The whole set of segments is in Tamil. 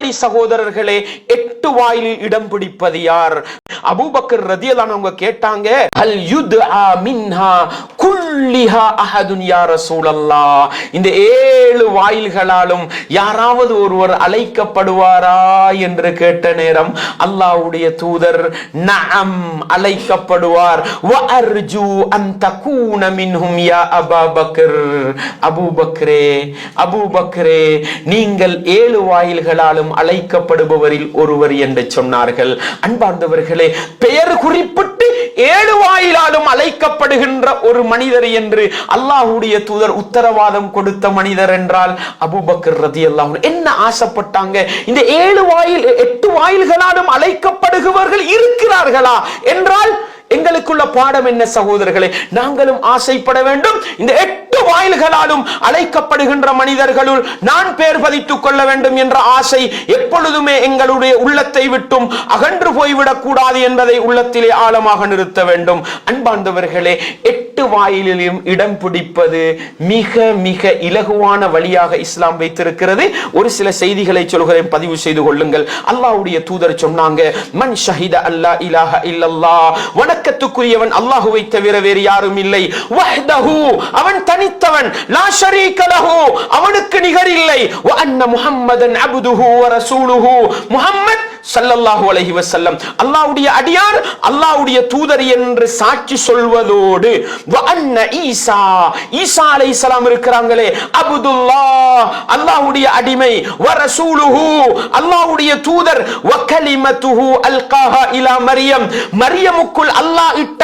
சகோதரர்களே எட்டு வாயிலில் இடம் பிடிப்பது யார்? அபூபக்கர் ரதியலான அவங்க கேட்டாங்க அல் யுத்ஆ மின்ஹா குல்லிஹா அஹதுன் யார சூழல்லா இந்த ஏழு வாயில்களாலும் யாராவது ஒருவர் அழைக்கப்படுவாரா என்று கேட்ட நேரம் அல்லாஹ்வுடைய தூதர் நஅம் அழைக்கப்படுவார். வ அர்ஜு அன் தகூன மின்ஹும் யா அபூபக்கர் அபூபக்கரே அபூபக்கரே நீங்கள் ஏழு வாயில்களாலும் அழைக்கப்படுபவரில் ஒருவர் என்று சொன்னார்கள். அன்பார்ந்தவர்களே பெயர் குறிப்பிட்டு ஏழு வாயிலாலும் ஒரு மனிதர் என்று அல்லாஹ்வுடைய தூதர் உத்தரவாதம் கொடுத்த மனிதர் என்றால் அபுபக்கர் ரதி அல்லாஹ் என்ன ஆசைப்பட்டாங்க? இந்த ஏழு வாயில் எட்டு வாயில்களாலும் அழைக்கப்படுகிறவர்கள் இருக்கிறார்களா? என்றால் எங்களுக்குள்ள பாடம் என்ன சகோதரர்களே? நாங்களும் ஆசைப்பட வேண்டும். இந்த எட்டு வாயில்களாலும் அழைக்கப்படுகின்ற மனிதர்களுள் நான் பேர் பதித்துக் கொள்ள வேண்டும் என்ற ஆசை எப்பொழுதுமே எங்களுடைய உள்ளத்தை விட்டும் அகன்று போய்விடக் கூடாது என்பதை உள்ளத்திலே ஆழமாக நிறுத்த வேண்டும். அன்பார்ந்தவர்களே எட்டு வாயிலிலும் இடம் பிடிப்பது மிக மிக இலகுவான வழியாக இஸ்லாம் வைத்திருக்கிறது. ஒரு சில செய்திகளை சொல்கிறேன் பதிவு செய்து கொள்ளுங்கள். அல்லாஹ்வுடைய தூதர் சொன்னாங்க மன் ஷஹித அல்லா இலாஹ இல்லல்லா வணக்கத்துக்குரியவன் அல்லாஹுவை தவிர வேறு யாரும் இல்லை. வஹ்தஹு அவன் தனித்தவன். லா ஷரீக லஹு அவனுக்கு நிகர் இல்லை வ அன்ன முஹம்மதன் அப்துஹு வ ரசூலுஹு. முஹம்மத் சல்லல்லாஹு அலஹி வசல்லம் அல்லாவுடைய அடியார் அல்லாவுடைய தூதர் என்று சாட்சி சொல்வதோடு ஈசா. ஈசா அலை அலைஹிஸ்ஸலாம் இருக்கிறாங்களே அபுதுல்லா அல்லாவுடைய அடிமை வரசூலுஹு. அல்லாவுடைய தூதர் வக்கலிமத்துஹு அல்காஹா இலா மரியம். மரியமுக்குள் அல்லாஹ் இட்ட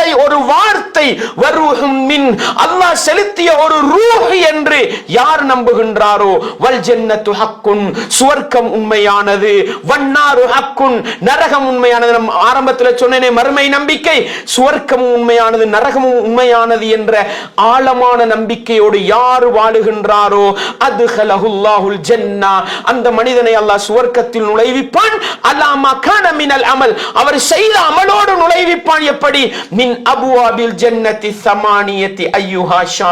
கட்டளை ஒரு வார்த்தை வருஹும் மின். அல்லாஹ் செலுத்திய ஒரு ரூஹ் என்று யார் நம்புகின்றாரோ? வல் ஜன்னத்து ஹக்குன். சுவர்க்கம் உண்மையானது. வன்னாரு ஹக்குன். நரகம் உண்மையானது. நம் ஆரம்பத்தில் சொன்னேனே மறுமை நம்பிக்கை. சுவர்க்கமும் உண்மையானது நரகமும் உண்மையானது என்ற ஆழமான நம்பிக்கையோடு யார் வாழுகின்றாரோ? அது ஹலஹுல்லாஹுல் ஜன்னா. அந்த மனிதனை அல்லாஹ் சுவர்க்கத்தில் நுழைவிப்பான். அல்லாமா கான மினல் அமல். அவர் செய்த அமலோடு நுழைவிப்பான். எப்படி? மின் மின் அபுவாபில் ஜன்னதி சமானியத்தி ஐயுஹா ஷா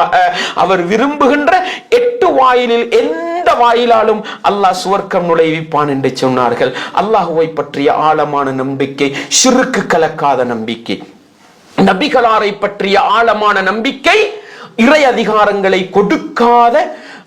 அவர் விரும்புகின்ற எட்டு வாயிலில் எந்த வாயிலாலும் அல்லாஹ் சுவர்க்கம் நுழைவிப்பான் என்று சொன்னார்கள். அல்லாஹுவை பற்றிய ஆழமான நம்பிக்கை சிறுக்கு கலக்காத நம்பிக்கை. நபிகளாரை பற்றிய ஆழமான நம்பிக்கை இறை அதிகாரங்களை கொடுக்காத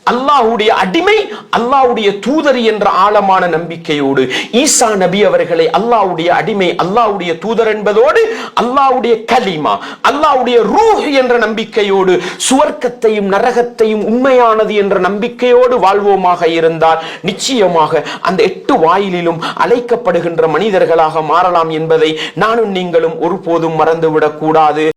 அல்லாஹ்வுடைய அடிமை அல்லாஹ்வுடைய தூதர் என்ற ஆழமான நம்பிக்கையோடு ஈசா நபி அவர்களை அல்லாஹ்வுடைய அடிமை அல்லாஹ்வுடைய தூதர் என்பதோடு அல்லாஹ்வுடைய கலிமா அல்லாஹ்வுடைய ரூஹ் என்ற நம்பிக்கையோடு சுவர்க்கத்தையும் நரகத்தையும் உண்மையானது என்ற நம்பிக்கையோடு வாழ்வோமாக இருந்தால் நிச்சயமாக அந்த எட்டு வாயிலிலும் அழைக்கப்படுகின்ற மனிதர்களாக மாறலாம் என்பதை நானும் நீங்களும் ஒருபோதும் மறந்துவிடக் கூடாது